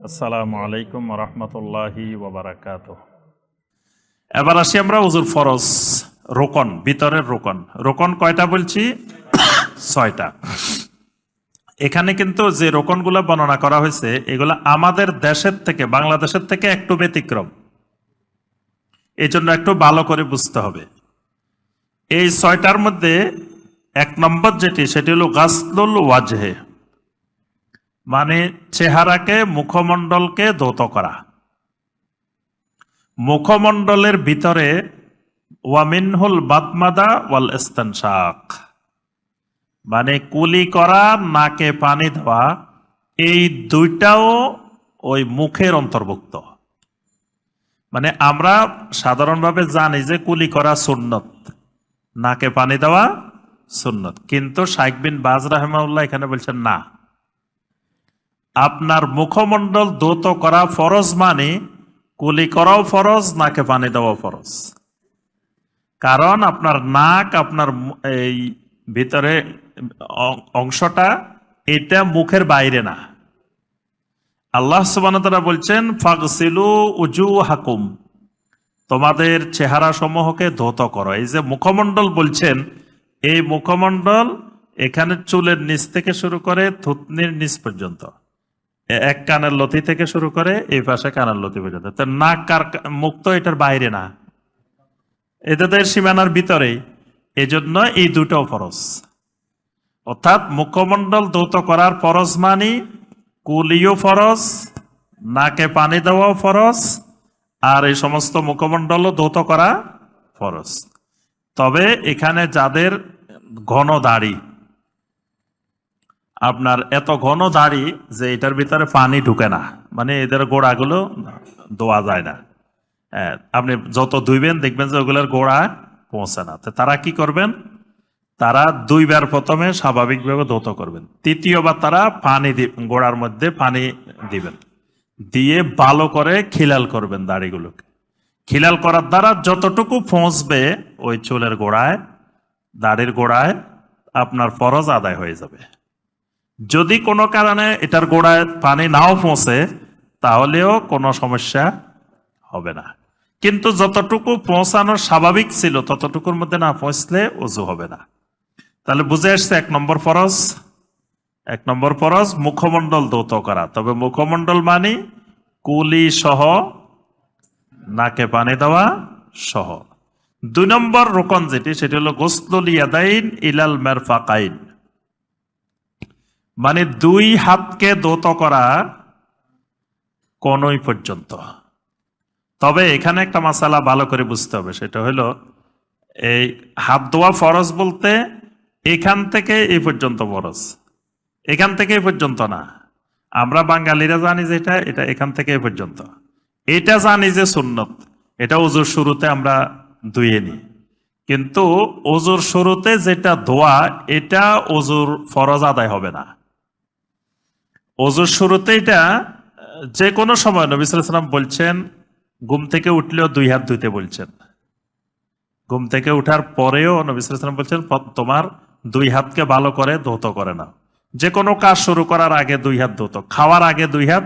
আসসালামু আলাইকুম রহমতুল্লাহি ওবরাকাত এবার আসি আমরা উজুর ফরজ, রোকন, ভিতরের রোকন। রোকন কয়টা বলছি? ছয়টা। এখানে কিন্তু যে রোকনগুলো বর্ণনা করা হয়েছে, এগুলো আমাদের দেশের থেকে, বাংলাদেশের থেকে একটু ব্যতিক্রম। এই জন্য একটু ভালো করে বুঝতে হবে। এই ছয়টার মধ্যে এক নম্বর যেটি, সেটি হলো গাসলুল ওয়াজহে। মানে চেহারাকে, মুখমণ্ডলকে ধৌত করা। মুখমণ্ডলের ভিতরে ওয়ামিনহুল বাদমাদা ওয়াল ইস্তানশাক। মানে কুলি করা, নাকে পানি দেওয়া, এই দুইটাও ওই মুখের অন্তর্ভুক্ত। মানে আমরা সাধারণভাবে জানি যে কুলি করা সুন্নত, নাকে পানি দেওয়া সুন্নত। কিন্তু শাইক বিন বাজ রাহমাউল্লাহ এখানে বলছেন না। আপনার মুখমণ্ডল দোত করা ফরজ মানে কুলি করাও ফরজ, নাকে পানি দেওয়া ফরজ। কারণ আপনার নাক, আপনার এই ভিতরে অংশটা এটা মুখের বাইরে না। আল্লাহ সুবানতারা বলছেন, ফাগসিলু উজু হাকুম তোমাদের চেহারা সমূহকে ধৌত করো। এই যে মুখমণ্ডল বলছেন, এই মুখমণ্ডল এখানে চুলের নিচ থেকে শুরু করে থুতনির নিচ পর্যন্ত। এক কানের লতি থেকে শুরু করে এই পাশে কানের লতি পর্যন্ত। তো নাক কার মুখ তো এটার বাইরে না। এটা তো এর সীমানার ভিতরেই। এজন্য এই দুটো ফরজ। অর্থাৎ মুখমণ্ডল দৌত করার ফরজ মানি, কুলিও ফরজ, নাকে পানি দেওয়াও ফরজ, আর এই সমস্ত মুখমণ্ডলও দৌত করা ফরজ। তবে এখানে যাদের ঘন দাড়ি আপনার এত ঘন দাড়ি যে এটার ভিতরে পানি ঢুকে না। মানে এদের গোড়াগুলো ধোয়া যায় না। হ্যাঁ, আপনি যত ধুইবেন দেখবেন যে ওগুলোর গোড়া পৌঁছে না। তো তারা কি করবেন? তারা দুইবার প্রথমে স্বাভাবিকভাবে ধৌত করবেন। তৃতীয়বার তারা পানি গোড়ার মধ্যে পানি দিবেন। দিয়ে ভালো করে খিলাল করবেন দাড়িগুলোকে। খিলাল করার দ্বারা যতটুকু পৌঁছবে ওই চুলের গোড়ায় দাড়ির গোড়ায় আপনার ফরজ আদায় হয়ে যাবে। যদি কোনো কারণে এটার গোড়ায় পানি নাও পৌঁছে, তাহলেও কোনো সমস্যা হবে না। কিন্তু যতটুকু পৌঁছানোর স্বাভাবিক ছিল, ততটুকুর মধ্যে না পৌঁছলে উজু হবে না। তাহলে বুঝে আসছে এক নম্বর ফরজ? এক নম্বর ফরজ, মুখমণ্ডল দৌত করা। তবে মুখমণ্ডল মানে কুলি সহ, নাকে পানি দেওয়া সহ। দুই নম্বর রোকন যেটি, সেটি হলো গোসলুল ইলাল মেরফাকাইন। মানে দুই হাতকে দোত করা কোনই পর্যন্ত। তবে এখানে একটা মাসালা ভালো করে বুঝতে হবে, সেটা হলো এই হাত ধোয়া ফরজ বলতে এখান থেকে এই পর্যন্ত ফরজ, এখান থেকে এই পর্যন্ত না। আমরা বাঙালিরা জানি যে এটা এটা এখান থেকে এই পর্যন্ত। এটা জানি যে সুন্নত, এটা ওজুর শুরুতে আমরা ধুয়ে নিই। কিন্তু ওজুর শুরুতে যেটা ধোয়া, এটা ওজুর ফরজ আদায় হবে না। অজুর শুরুতে এটা যে কোনো সময় নবী সাল্লাম বলছেন, ঘুম থেকে উঠলেও দুই হাত ধুইতে বলছেন। ঘুম থেকে উঠার পরেও নবী সাল্লাম বলছেন তোমার দুই হাতকে ভালো করে ধৌত করে না যে কোনো কাজ শুরু করার আগে দুই হাত ধৌত, খাওয়ার আগে দুই হাত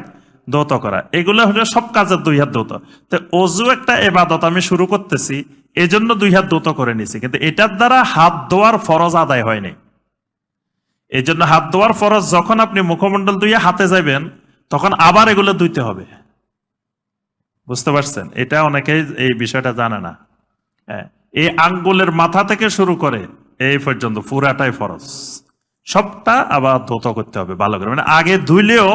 ধৌত করা। এগুলো হলো সব কাজের দুই হাত ধৌত। তো অজু একটা এবাদত আমি শুরু করতেছি, এজন্য দুই হাত ধৌত করে নিছি। কিন্তু এটার দ্বারা হাত ধোয়ার ফরজ আদায় হয়নি। এই জন্য হাত ধোয়ার ফরজ যখন আপনি মুখমণ্ডল ধুয়ে হাতে যাবেন তখন আবার এগুলো ধুইতে হবে। বুঝতে পারছেন? এটা অনেকেই এই বিষয়টা জানে না। হ্যাঁ, এই আঙ্গুলের মাথা থেকে শুরু করে এই পর্যন্ত পুরাটাই ফরজ। সবটা আবার ধৌত করতে হবে ভালো করে। মানে আগে ধুইলেও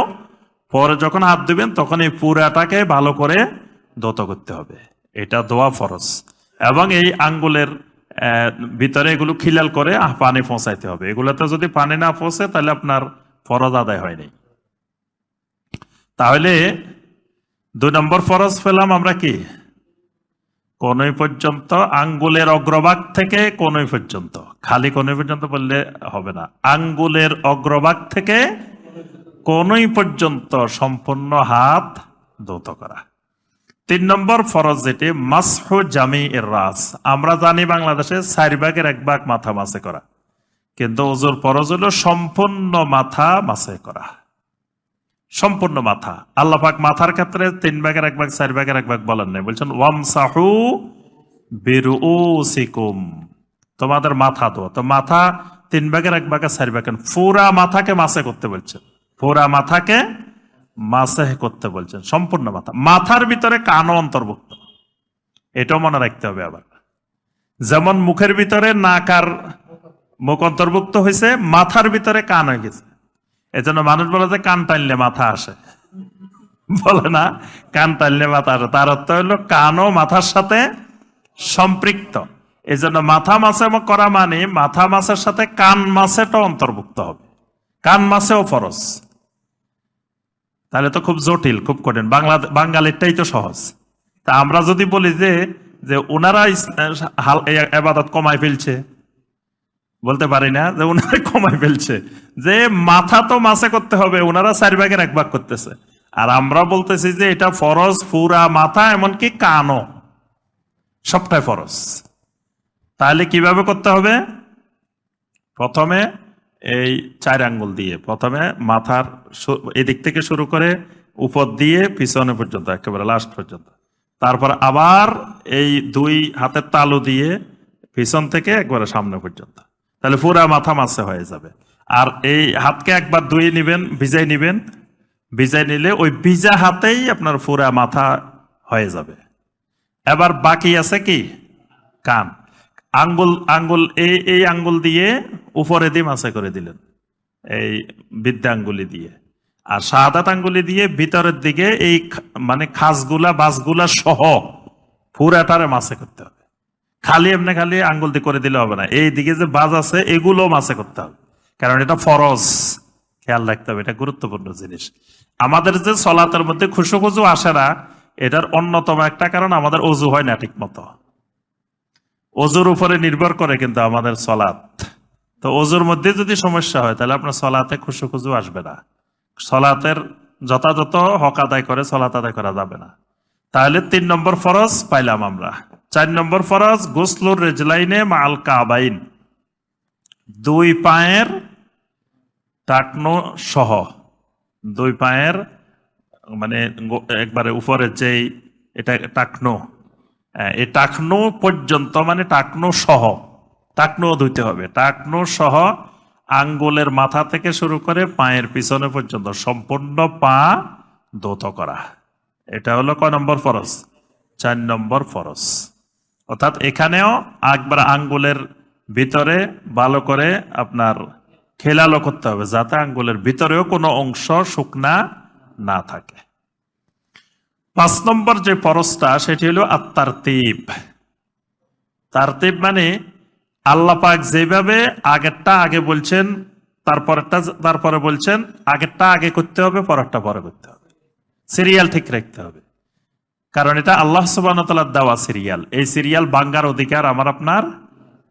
পরে যখন হাত ধুবেন তখন এই পুরাটাকে ভালো করে ধৌত করতে হবে। এটা ধোয়া ফরজ। এবং এই আঙ্গুলের ভিতরে এগুলো খিলাল করে পানি পৌঁছাইতে হবে। এগুলোতে যদি পানি না পৌঁছে তাহলে আপনার ফরজ আদায় হয়নি তাহলে দুই নম্বর ফরজ পেলাম আমরা কি? কোনই পর্যন্ত আঙ্গুলের অগ্রভাগ থেকে কোনই পর্যন্ত। খালি কোনই পর্যন্ত বললে হবে না। আঙ্গুলের অগ্রভাগ থেকে কোনই পর্যন্ত সম্পূর্ণ হাত ধৌত করা। তিন নম্বর ফরজ যেটি, মাসহু জামি এর রাস। আমরা জানি বাংলাদেশে চার ভাগের এক ভাগ মাথা মাসে করা। কিন্তু ওজুর ফরজ হলো সম্পূর্ণ মাথা মাসে করা। সম্পূর্ণ মাথা। আল্লাহ পাক মাথার ক্ষেত্রে তিন ভাগের এক ভাগ, চার ভাগের এক ভাগ বলেন নাই। বলছেন ওয়াম সাহু বিরুসিকুম তোমাদের মাথা তো তো মাথা তিন ভাগের এক ভাগে চার ভাগের। পুরা মাথাকে মাসে করতে বলছেন। পুরা মাথাকে মাসে করতে বলছেন, সম্পূর্ণ মাথা। মাথার ভিতরে কানও অন্তর্ভুক্ত। এটাও মনে রাখতে হবে আবার। যেমন মুখের ভিতরে নাক আর মুখ অন্তর্ভুক্ত হয়েছে, মাথার ভিতরে কান হয়ে গেছে। এজন্য মানুষ বলে যে কান টানলে মাথা আসে। বলে না, কান টানলে মাথা আসে। তার অর্থ হলো কানও মাথার সাথে সম্পৃক্ত। এই জন্য মাথা মাছে করা মানে মাথা মাছের সাথে কান মাছেটা অন্তর্ভুক্ত হবে। কান মাছেও ফরজ। তাহলে তো খুব জটিল, খুব কঠিন। বাংলা, বাঙালিরটাই তো সহজ। তা আমরা যদি বলি যে যে ওনারা আবাদত কমাই ফেলছে, বলতে পারি না যে ওনারা কমাই ফেলছে। যে মাথা তো মাসে করতে হবে ওনারা চার ভাগের এক ভাগ করতেছে। আর আমরা বলতেছি যে এটা ফরজ পুরা মাথা, এমনকি কানও। সবটাই ফরজ। তাহলে কীভাবে করতে হবে? প্রথমে এই চার আঙ্গুল দিয়ে। প্রথমে মাথার এদিক থেকে শুরু করে উপর দিয়ে পিছনে পর্যন্ত, একেবারে লাস্ট পর্যন্ত। তারপর আবার এই দুই হাতের তালু দিয়ে পিছন থেকে একবারে সামনে পর্যন্ত। তাহলে পুরা মাথা মাছে হয়ে যাবে। আর এই হাতকে একবার ধুয়ে নিবেন, ভিজাই নিবেন। ভিজাই নিলে ওই ভিজা হাতেই আপনার পুরা মাথা হয়ে যাবে। এবার বাকি আছে কি? কান। আঙ্গুল আঙ্গুল, এই এই আঙ্গুল দিয়ে উপরে দিয়ে মাছে করে দিলেন। এই বিদ্যা আঙ্গুলি দিয়ে। আর শাহাদাত আঙ্গুলি দিয়ে ভিতরের দিকে এই মানে খাসগুলা, বাসগুলা সহ পুরাটারে মাছে করতে হবে। খালি এমনি খালি আঙ্গুল দিয়ে করে দিলে হবে না। এই দিকে যে বাজ আছে এগুলো মাছে করতে হবে। কারণ এটা ফরজ। খেয়াল রাখতে হবে, এটা গুরুত্বপূর্ণ জিনিস। আমাদের যে সলাতের মধ্যে খুশু খুশু আসে না, এটার অন্যতম একটা কারণ আমাদের অজু হয় না ঠিক মতো। অজুর উপরে নির্ভর করে কিন্তু আমাদের সলাৎ। তো অজুর মধ্যে যদি সমস্যা হয় তাহলে আপনার সলাতে খুশু খুশু আসবে না। সলাতের যথাযথ হক আদায় করে সলাত আদায় করা যাবে না। তাহলে তিন নম্বর ফরজ পাইলাম আমরা। চার নম্বর ফরজ গোসলুর রেজলাইনে মাল কাবাইন। দুই পায়ের টাকনো সহ। দুই পায়ের মানে একবারে উপরের যেই এটা টাকনো হ্যাঁ, এই টাকনো পর্যন্ত মানে টাকনো সহ। টাকনো ধুইতে হবে। টাকনো সহ আঙ্গুলের মাথা থেকে শুরু করে পায়ের পিছনে পর্যন্ত সম্পূর্ণ পা দোত করা। এটা হলো কয় নম্বর ফরজ, চার নম্বর ফরজ। অর্থাৎ এখানেও একবার আঙ্গুলের ভিতরে ভালো করে আপনার খেলালো করতে হবে, যাতে আঙ্গুলের ভিতরেও কোনো অংশ শুকনা না থাকে। পাঁচ নম্বর যে ফরজটা, সেটি হলো আত্মার তিব তারতিব মানে আল্লাহ পাক যেভাবে আগেরটা আগে বলছেন, তারপরেরটা তারপরে বলছেন, আগেরটা আগে করতে হবে, পরেরটা পরে করতে হবে। সিরিয়াল ঠিক রাখতে হবে। কারণ এটা আল্লাহ সুবাহতালার দেওয়া সিরিয়াল। এই সিরিয়াল বাঙ্গার অধিকার আমার আপনার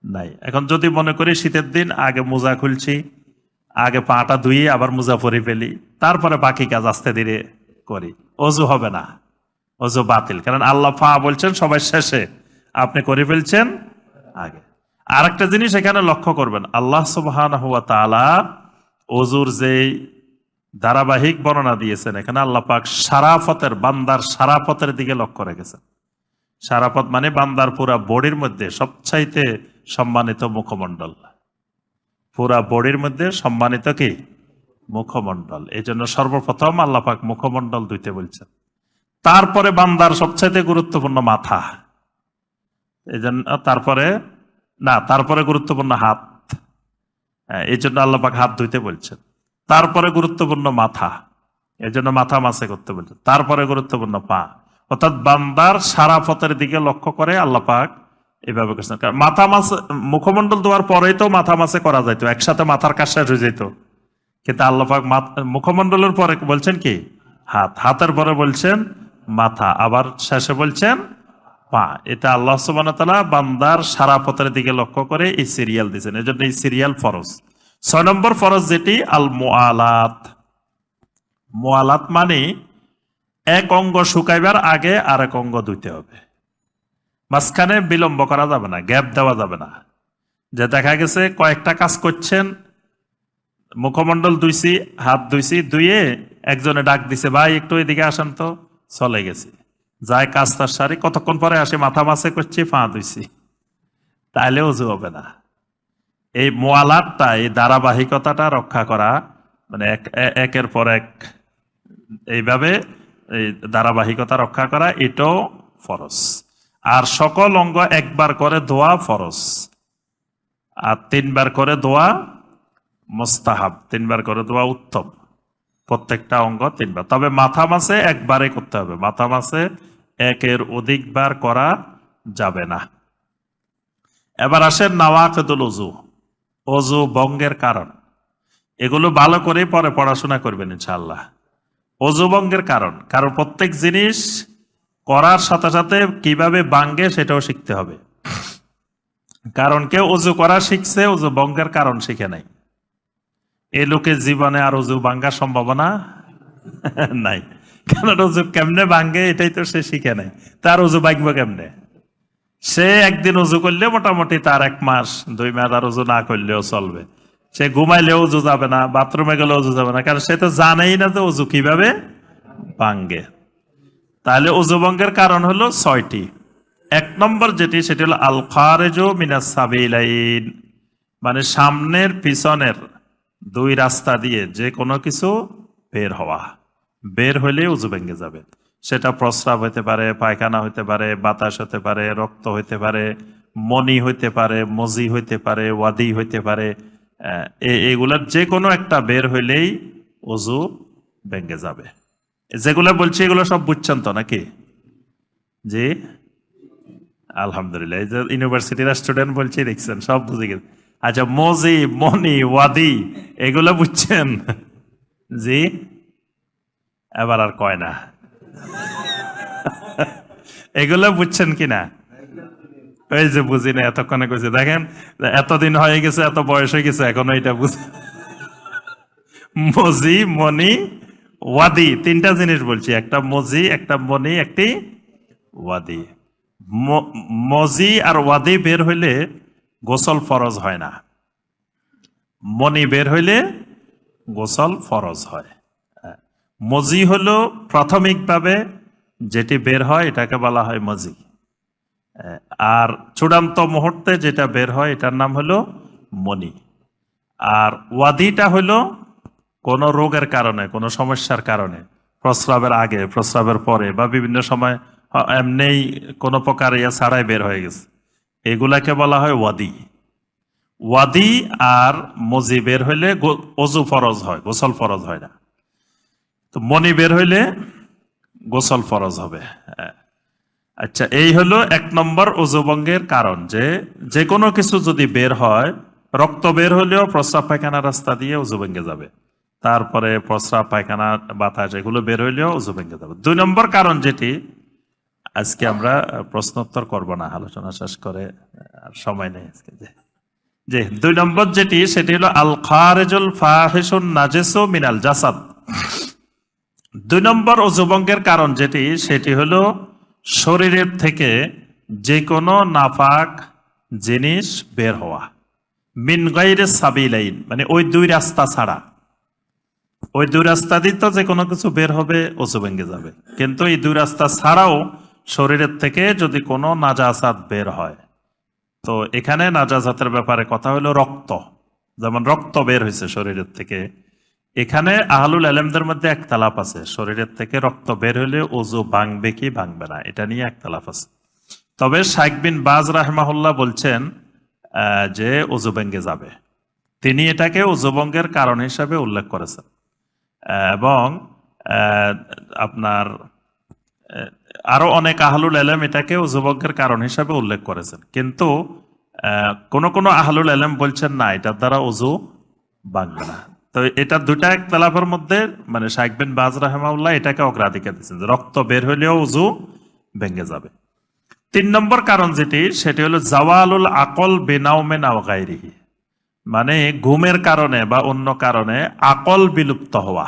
নাই। এখন যদি মনে করি শীতের দিন, আগে মোজা খুলছি, আগে পাটা ধুয়ে আবার মোজা পরে ফেলি, তারপরে বাকি কাজ আস্তে ধীরে করি। অজু হবে না। অজু বাতিল। কারণ আল্লাহ ফা বলছেন, সবাই শেষে। আপনি করে ফেলছেন, আগে। আর একটা জিনিস এখানে লক্ষ্য করবেন। আল্লাহ সুবহান হুয়া তাআলা অজুর যে ধারাবাহিক বর্ণনা দিয়েছেন, এখানে আল্লাহ পাক সারাফতের বান্দার সারাফতের দিকে লক্ষ্য রেখেছেন। সারাফত মানে বান্দার পুরা বডির মধ্যে সবচাইতে সম্মানিত মুখমণ্ডল। পুরা বডির মধ্যে সম্মানিত কি? মুখমণ্ডল। এই জন্য সর্বপ্রথম আল্লাপাক মুখমণ্ডল ধুইতে বলছেন। তারপরে বান্দার সবচাইতে গুরুত্বপূর্ণ মাথা। এই জন্য তারপরে না তারপরে গুরুত্বপূর্ণ হাত। হ্যাঁ, এই জন্য আল্লাহ পাক হাত ধুইতে বলছেন। তারপরে গুরুত্বপূর্ণ মাথা। এই জন্য মাথা মাসে করতে বলছেন। তারপরে গুরুত্বপূর্ণ পা। অর্থাৎ বান্দার সারা পথের দিকে লক্ষ্য করে আল্লাহ এভাবে করছেন। মাথা মাছ মুখমণ্ডল দেওয়ার পরেই তো মাথা মাসে করা যাইতো একসাথে মাথার কাজ শেষ হয়ে যেত কিন্তু আল্লাহ পাক মাথ- মুখমণ্ডলের পরে বলছেন কি? হাত। হাতের পরে বলছেন মাথা। আবার শেষে বলছেন পা। এটা আল্লাহ সুবান বান্দার সারা পথের দিকে লক্ষ্য করে এই সিরিয়াল দিয়েছেন। এই জন্য এই সিরিয়াল ফরজ। ছয় নম্বর ফরজ যেটি আল মোয়ালাত মোয়ালাত মানে এক অঙ্গ শুকাইবার আগে আর এক অঙ্গ ধুইতে হবে। মাঝখানে বিলম্ব করা যাবে না, গ্যাপ দেওয়া যাবে না। যে দেখা গেছে কয়েকটা কাজ করছেন, মুখমণ্ডল ধুইছি, হাত ধুইছি ধুয়ে একজনে ডাক দিছে, ভাই, একটু এদিকে আসেন তো। চলে গেছি। যায় কাজ তার সারি, কতক্ষণ পরে আসে, মাথা মাছে করছি পা ধুইছি। তাইলে উজু হবে না। এই মোয়ালাতটা এই ধারাবাহিকতাটা রক্ষা করা মানে এক- একের পর এক, এইভাবে এই ধারাবাহিকতা রক্ষা করা, এটাও ফরজ। আর সকল অঙ্গ একবার করে ধোয়া ফরজ। আর তিনবার করে দোয়া মোস্তাহাব, তিনবার করে দোয়া উত্তম। প্রত্যেকটা অঙ্গ তিনবার। তবে মাথা মাসে একবারে করতে হবে। মাথা মাসে একের অধিকবার করা যাবে না। এবার আসেন নাওয়াকেদুল অজু অজু বঙ্গের কারণ। এগুলো ভালো করে পরে পড়াশোনা করবেন ইনশাআল্লাহ। অজু বঙ্গের কারণ। কারণ প্রত্যেক জিনিস করার সাথে সাথে কীভাবে বাঙ্গে সেটাও শিখতে হবে। কারণ কেউ অজু করা শিখছে অজু বঙ্গের কারণ শিখে নাই। এ লোকের জীবনে আর অজু ভাঙ্গার সম্ভাবনা নাই। কারণ অজু কেমনে ভাঙ্গে এটাই তো সে শিখে নাই। তার অজু ভাঙবো কেমনে? সে একদিন উজু করলে মোটামুটি তার এক মাস, দুই মাস আর উজু না করলেও চলবে। সে ঘুমাইলেও উজু যাবে না, বাথরুমে গেলে উজু যাবে না, কারণ সে তো জানেই না যে উজু কীভাবে ভাঙ্গে। তাহলে উজু ভঙ্গের কারণ হলো ছয়টি। এক নম্বর যেটি, সেটি হলো আল খারেজু মিনাস সাবিলাইন মানে সামনের পিছনের দুই রাস্তা দিয়ে যে কোনো কিছু বের হওয়া। বের হইলে উজু ভেঙে যাবে। সেটা প্রস্রাব হতে পারে, পায়খানা হতে পারে, বাতাস হতে পারে, রক্ত হতে পারে, মনি হইতে পারে, মজি হইতে পারে, ওয়াদি হইতে পারে এগুলার যে কোনো একটা বের হইলেই উজু ভেঙে যাবে। যেগুলো বলছি এগুলো সব বুঝছেন তো নাকি? জি? আলহামদুলিল্লাহ ইউনিভার্সিটির স্টুডেন্ট বলছি, দেখছেন, সব বুঝে গেছে। আচ্ছা মজি, মনি, ওয়াদি, এগুলো বুঝছেন? জি? এবার আর কয় না? এগুলো বুঝছেন কিনা এই যে বুঝি না, এতক্ষণে কইছে। দেখেন, এতদিন হয়ে গেছে, এত বয়স হয়ে গেছে, এখনও এটা বুঝি, মজি, মনি, ওয়াদি, তিনটা জিনিস বলছি। একটা মজি, একটা মনি, একটি ওয়াদি। মজি আর ওয়াদি বের হইলে গোসল ফরজ হয় না। মনি বের হইলে গোসল ফরজ হয়। মজি হলো প্রাথমিকভাবে যেটি বের হয়, এটাকে বলা হয় মজি। আর চূড়ান্ত মুহূর্তে যেটা বের হয়, এটার নাম হলো মনি আর ওয়াদিটা হলো কোনো রোগের কারণে, কোনো সমস্যার কারণে, প্রস্রাবের আগে, প্রস্রাবের পরে বা বিভিন্ন সময় এমনিই কোনো প্রকার ইয়া ছাড়াই বের হয়ে গেছে। এগুলাকে বলা হয় ওয়াদি। ওয়াদি আর মজি বের হইলে অজু ফরজ হয়, গোসল ফরজ হয় না। তো মনি বের হইলে গোসল ফরজ হবে। আচ্ছা এই হলো এক নম্বর অজুবঙ্গের কারণ যে যে কোনো কিছু যদি বের হয়, রক্ত বের হলেও প্রস্রাব পায়খানা রাস্তা দিয়ে অজু ভেঙে যাবে। তারপরে প্রস্রাব পায়খানা বাতাস এগুলো বের হইলেও অজু ভেঙে যাবে। দুই নম্বর কারণ যেটি আজকে আমরা প্রশ্নোত্তর করব না, আলোচনা শেষ করে আর সময় নেই আজকে যে দুই নম্বর যেটি, সেটি হলো আল খারেজুল ফাহিসুন নাজেসু মিনাল জাসাদ। দুই নম্বর অজুভঙ্গের কারণ যেটি, সেটি হলো, শরীরের থেকে যে কোনো নাফাক জিনিস বের হওয়া। মিন গাইরে সাবিলাইন মানে ওই দুই রাস্তা ছাড়া। ওই দুই রাস্তা দিয়ে তো যে কোনো কিছু বের হবে অজু যাবে। কিন্তু এই দুই রাস্তা ছাড়াও শরীরের থেকে যদি কোনো নাজাসাত বের হয়, তো এখানে নাজাজাতের ব্যাপারে কথা হলো রক্ত। যেমন রক্ত বের হয়েছে শরীরের থেকে। এখানে আহলুল আলমদের মধ্যে একতালাপ আছে। শরীরের থেকে রক্ত বের হলে ওজু ভাঙবে কি ভাঙবে না, এটা নিয়ে একতালাপ আছে। তবে শাইক বিন বাজ রাহমাহুল্লাহ বলছেন যে ওজু ভেঙ্গে যাবে। তিনি এটাকে ওজুভঙ্গের কারণ হিসাবে উল্লেখ করেছেন। এবং আপনার আরও অনেক আহলুল আলম এটাকে যুবকের কারণ হিসাবে উল্লেখ করেছেন। কিন্তু কোন কোন আহলুল আলম বলছেন, না, এটার দ্বারা অজু ভাঙবে না। তো এটা দুটা এক একতলাফের মধ্যে মানে শাইখ বাজ রাহমাউল্লাহ এটাকে অগ্রাধিকার দিচ্ছেন রক্ত বের হলেও উজু ভেঙে যাবে। তিন নম্বর কারণ যেটি, সেটি হলো জাওয়ালুল আকল বেনাউমে নাও গাইরিহি মানে ঘুমের কারণে বা অন্য কারণে আকল বিলুপ্ত হওয়া।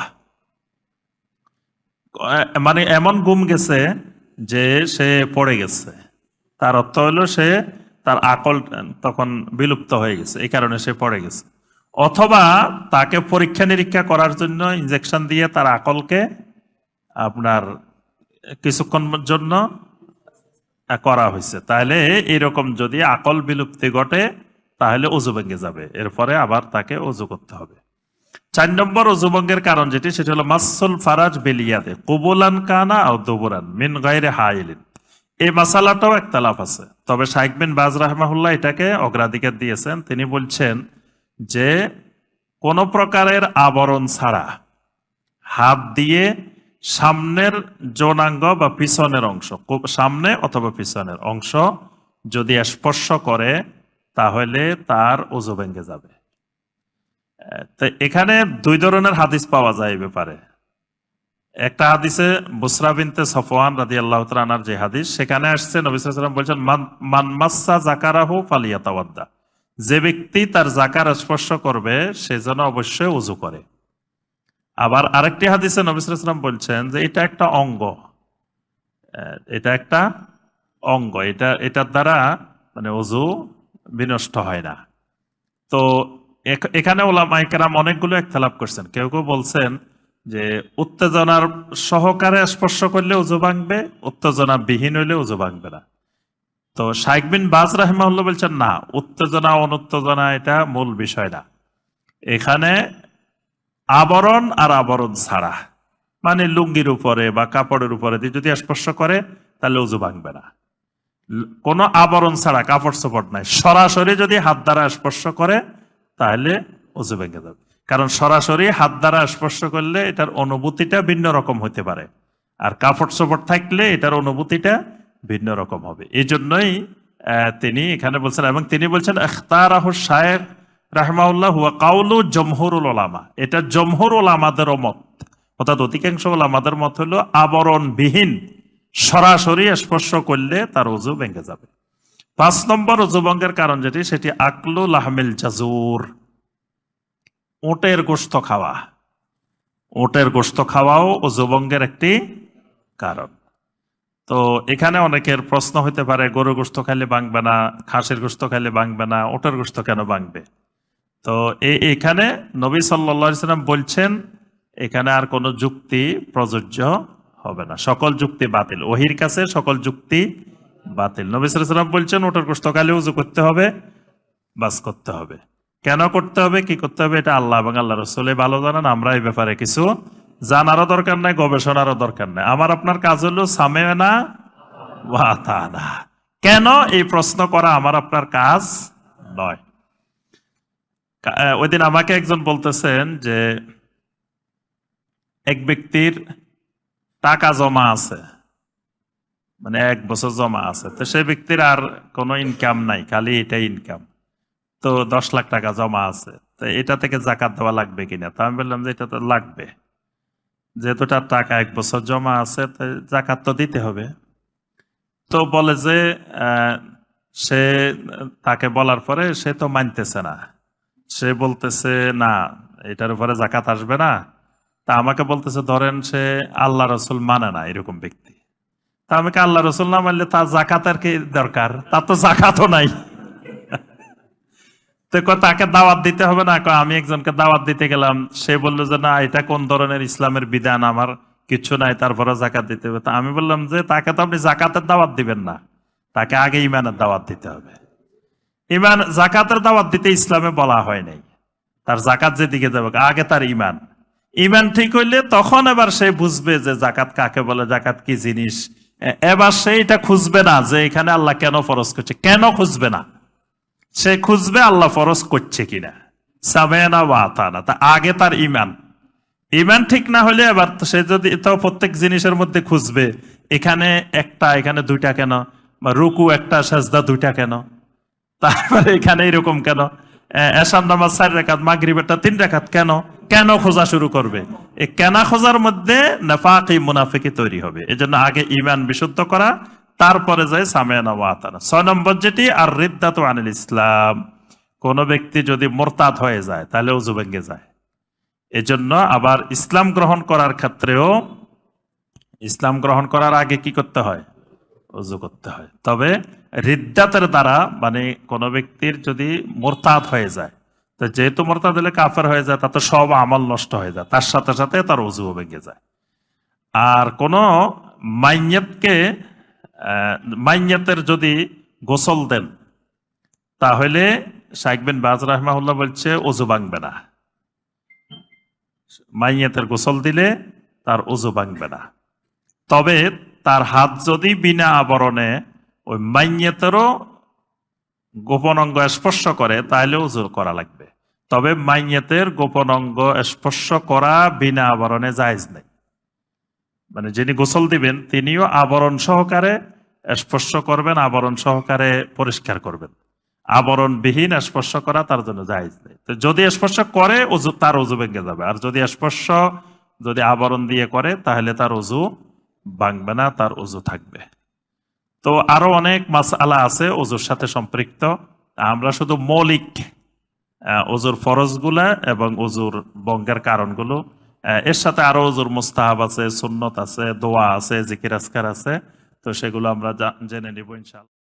মানে এমন ঘুম গেছে যে সে পড়ে গেছে। তার অর্থ হলো সে তার আকল তখন বিলুপ্ত হয়ে গেছে, এই কারণে সে পড়ে গেছে। অথবা তাকে পরীক্ষা নিরীক্ষা করার জন্য ইনজেকশন দিয়ে তার আকলকে আপনার কিছুক্ষণ জন্য করা হয়েছে। তাহলে এরকম যদি আকল বিলুপ্তি ঘটে, তাহলে অজু ভেঙে যাবে। এরপরে আবার তাকে অজু করতে হবে। চার নম্বর অজুভঙ্গের কারণ যেটি, সেটা হলো মাসুল ফারাজ বেলিয়াদে, কুবুলান কানা ও দুবুরান মিন গাইরে হাইলিন। এই মাসালাটাও একতলাফ আছে। তবে শাইক বিন বাজ রাহমাহুল্লাহ এটাকে অগ্রাধিকার দিয়েছেন। তিনি বলছেন যে, কোন প্রকারের আবরণ ছাড়া হাত দিয়ে সামনের যৌনাঙ্গ বা পিছনের অংশ সামনে অথবা পিছনের অংশ যদি স্পর্শ করে, তাহলে তার অজু ভেঙে যাবে। তো এখানে দুই ধরনের হাদিস পাওয়া যায় ব্যাপারে। একটা হাদিসে বুসরা বিনতে সফওয়ান রাদি আল্লাহ তালার যে হাদিস, সেখানে আসছে নবিসাম বলছেন, "মান- মান মাসা জাকারাহু ফালিয়াতাওয়াদ্দা। যে ব্যক্তি তার জাকার স্পর্শ করবে, সে যেন অবশ্যই উজু করে। আবার আরেকটি হাদিসে নবিসাম বলছেন যে এটা একটা অঙ্গ। এটা একটা অঙ্গ। এটা, এটার দ্বারা মানে অজু বিনষ্ট হয় না। তো এখানে ওলামাইকেরাম অনেকগুলো একতলাপ করছেন। কেউ কেউ বলছেন যে উত্তেজনার সহকারে স্পর্শ করলে উজু ভাঙবে উত্তেজনা বিহীন হইলে উজু ভাঙবে না। তো শাইক বিন বাজ রাহিমাহুল্লাহ বলছেন, না, উত্তেজনা, অনুত্তেজনা এটা মূল বিষয় না। এখানে আবরণ আর আবরণ ছাড়া। মানে লুঙ্গির উপরে বা কাপড়ের উপরে যদি স্পর্শ করে, তাহলে উজু ভাঙবে না। কোনো আবরণ ছাড়া কাপড় চোপড় নাই। সরাসরি যদি হাত দ্বারা স্পর্শ করে তাহলে অজু ভেঙে যাবে। কারণ সরাসরি হাত দ্বারা স্পর্শ করলে এটার অনুভূতিটা ভিন্ন রকম হতে পারে। আর কাপড় চোপড় থাকলে এটার অনুভূতিটা ভিন্ন রকম হবে। এই জন্যই তিনি এখানে বলছেন, এবং তিনি বলছেন, আখতারাহ শায়েখ রাহমাউল্লাহ হুয়া কাউলু জমহুরুল ওলামা এটা জমহুর ওলামাদেরও মত। অর্থাৎ অধিকাংশ ওলামাদের মত হলো আবরণবিহীন, সরাসরি স্পর্শ করলে তার উজু ভেঙে যাবে। পাঁচ নম্বর যুবঙ্গের কারণ যেটি, সেটি আকলু লাহমিল জাজুর। ওটের গোস্ত খাওয়া। ওটের গোস্ত খাওয়াও ও যুবঙ্গের একটি কারণ। তো এখানে অনেকের প্রশ্ন হতে পারে গরু গোস্ত খাইলে ভাঙবে না, খাসের গোস্ত খাইলে ভাঙবে না, ওটের গোস্ত কেন ভাঙবে? তো এখানে নবী সাল্লা সাল্লাম বলছেন, এখানে আর কোনো যুক্তি প্রযোজ্য হবে না। সকল যুক্তি বাতিল। ওহির কাছে সকল যুক্তি বাতিল। নবী সাল্লাম বলছেন ওটার খাইলে উজু করতে হবে বাস করতে হবে। কেন করতে হবে? কি করতে হবে? এটা আল্লাহ এবং আল্লাহ রসুলে ভালো জানেন আমরা এই ব্যাপারে কিছু জানারও দরকার নাই গবেষণারও দরকার নাই। আমার আপনার কাজ হলো সামেনা ওয়াতানা কেন এই প্রশ্ন করা আমার আপনার কাজ নয়? কা- আহ, ওই দিন আমাকে একজন বলতেছেন যে এক ব্যক্তির টাকা জমা আছে। মানে এক বছর জমা আছে। তো সেই ব্যক্তির আর কোনো ইনকাম নাই, খালি এটাই ইনকাম তো দশ লাখ টাকা জমা আছে। তো এটা থেকে জাকাত দেওয়া লাগবে কিনা? তো আমি বললাম যে এটা তো লাগবে। যেহেতু তার টাকা এক বছর জমা আছে, তো জাকাত তো দিতে হবে। তো বলে যে সে, তাকে বলার পরে সে তো মানতেছে না। সে বলতেছে, না, এটার উপরে জাকাত আসবে না। তা আমাকে বলতেছে, ধরেন সে আল্লাহ রসুল মানে না এরকম ব্যক্তি। তা আমাকে আল্লাহ রসুল না মানলে তার জাকাতের কি দরকার? তার তো জাকাতও নাই। তো তাকে দাওয়াত দিতে হবে না? আমি একজনকে দাওয়াত দিতে গেলাম। সে বলল যে, না, এটা কোন ধরনের ইসলামের বিধান? আমার কিছু নাই তারপরে জাকাত দিতে হবে। তা আমি বললাম যে, তাকে তো আপনি জাকাতের দাওয়াত দিবেন না। তাকে আগে ইমানের দাওয়াত দিতে হবে। ইমান জাকাতের দাওয়াত দিতে ইসলামে বলা হয় নাই। তার জাকাত যেদিকে যাবে, আগে তার ইমান ইমান ঠিক হইলে তখন এবার সে বুঝবে যে, জাকাত কাকে বলে? জাকাত কি জিনিস? এবার সে এটা খুঁজবে না যে এখানে আল্লাহ কেন ফরজ করছে। কেন খুঁজবে না? সে খুঁজবে আল্লাহ ফরজ করছে কিনা। সামেনা বা তা আগে তার ইমান। ইমান ঠিক না হলে এবার সে যদি তো প্রত্যেক জিনিসের মধ্যে খুঁজবে, এখানে একটা, এখানে দুইটা কেন? বা রুকু একটা, সাজদা দুইটা কেন? তারপরে এখানে এরকম কেন? এ- এশার নামাজ চার রেখাত, মাগরিবেরটা তিন রেখাত কেন? কেন খোঁজা শুরু করবে? এই কেনা খোঁজার মধ্যে নাফাকি মুনাফিকি তৈরি হবে। এই জন্য আগে ইমান বিশুদ্ধ করা, তারপরে যায় সামেনা ওয়াতানা ছয় নম্বর যেটি আর রিদ্দাত আনিল ইসলাম। কোন ব্যক্তি যদি মোরতাদ হয়ে যায়, তাহলে উজু ভেঙে যায়। এজন্য আবার ইসলাম গ্রহণ করার ক্ষেত্রেও, ইসলাম গ্রহণ করার আগে কি করতে হয়? অজু করতে হয়। তবে রিদ্দাতের দ্বারা মানে কোনো ব্যক্তির যদি মোরতাদ হয়ে যায় তো যেহেতু মরতা দিলে কাফের হয়ে যায় তাতে সব আমল নষ্ট হয়ে যায়। তার সাথে সাথে তার অজুও ভেঙে যায়। আর কোন মাইয়াতকে আহ, মাইয়াতের যদি গোসল দেন তাহলে শাইখ বিন বাজ রাহমাহুল্লাহ বলছে অজু ভাঙবে না। মাইয়াতের গোসল দিলে তার অজু ভাঙবে না। তবে তার হাত যদি বিনা আবরণে ওই মাইয়াতেরও গোপন অঙ্গ স্পর্শ করে তাহলে উজুর করা লাগবে। তবে মাইয়াতের গোপন অঙ্গ স্পর্শ করা বিনা আবরণে জায়জ নেই। মানে যিনি গোসল দিবেন, তিনিও আবরণ সহকারে স্পর্শ করবেন, আবরণ সহকারে পরিষ্কার করবেন। আবরণবিহীন স্পর্শ করা তার জন্য জায়জ নেই। তো যদি স্পর্শ করে উজু তার উজু ভেঙে যাবে। আর যদি স্পর্শ যদি আবরণ দিয়ে করে, তাহলে তার উজু ভাঙবে না, তার উজু থাকবে। তো আরও অনেক মাসআলা আছে অজুর সাথে সম্পৃক্ত। আমরা শুধু মৌলিক অজুর ফরজগুলা এবং অজুর বঙ্গের কারণগুলো। এর সাথে আরও অজুর মুস্তাহাব আছে, সুন্নত আছে, দোয়া আছে জিকিরাজকার আছে। তো সেগুলো আমরা জেনে নিব ইনশাআল্লাহ।